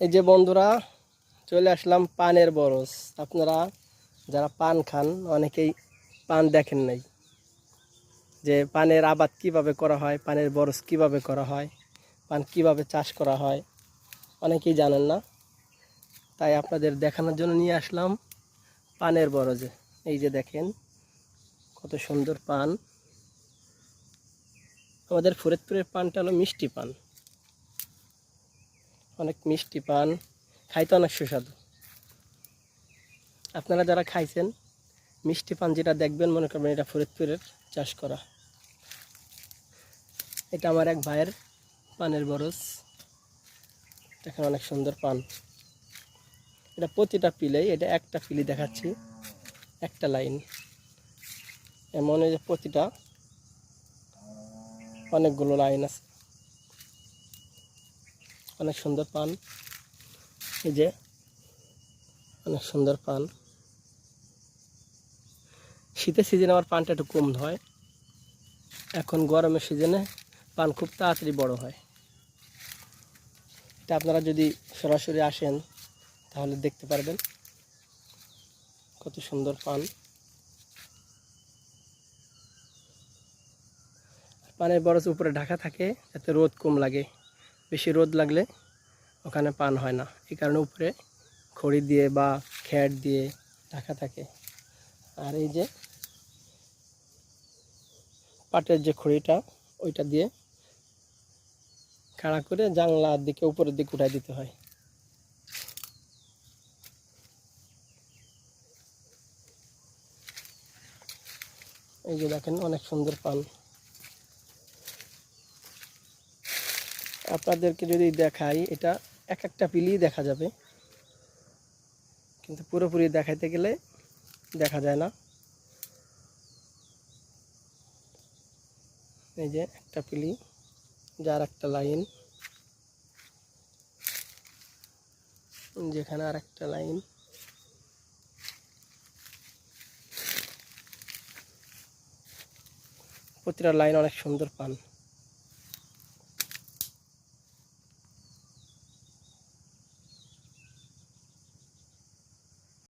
এই যে বন্ধুরা, চলে আসলাম পানের বরস আপনারা যারা পান খান, অনেকেই পান দেখেন নাই। যে পানের আবাদ কীভাবে করা হয়, পানের বরস কীভাবে করা হয়, পান কীভাবে চাষ করা হয়, অনেকেই জানেন না। তাই আপনাদের দেখানোর জন্য নিয়ে আসলাম পানের বরজে। এই যে দেখেন, কত সুন্দর পান। আমাদের ফরিদপুরের পানটা হলো মিষ্টি পান। অনেক মিষ্টি পান, খাইতে অনেক সুস্বাদু। আপনারা যারা খাইছেন, মিষ্টি পান যেটা দেখবেন, মনে করবেন এটা ফরিদপুরের চাষ করা। এটা আমার এক ভাইয়ের পানের বরস দেখেন অনেক সুন্দর পান। এটা প্রতিটা পিলেই, এটা একটা পিলি দেখাচ্ছি, একটা লাইন। এমন যে প্রতিটা, অনেকগুলো লাইন আছে। অনেক সুন্দর পান। এই যে, অনেক সুন্দর পান। শীতের সিজনে আমার পানটা একটু কম হয়। এখন গরমের সিজনে পান খুব তাড়াতাড়ি বড় হয়। এটা আপনারা যদি সরাসরি আসেন, তাহলে দেখতে পারবেন কত সুন্দর পান। পানের বরজ উপরে ঢাকা থাকে, যাতে রোদ কম লাগে। বেশি রোদ লাগলে ওখানে পান হয় না। এই কারণে উপরে খড়ি দিয়ে বা খ্যাট দিয়ে ঢাকা থাকে। আর এই যে পাটের যে খড়িটা, ওইটা দিয়ে খাড়া করে জানলার দিকে, উপরের দিকে উঠাই দিতে হয়। এই যে দেখেন, অনেক সুন্দর পান। আপনাদেরকে যদি দেখাই, এটা এক একটা পিলি দেখা যাবে। কিন্তু পুরোপুরি দেখাইতে গেলে দেখা যায় না। এই যে একটা পিলি, যার একটা লাইন। যেখানে আর একটা লাইন। প্রতিটা লাইন অনেক সুন্দর পান।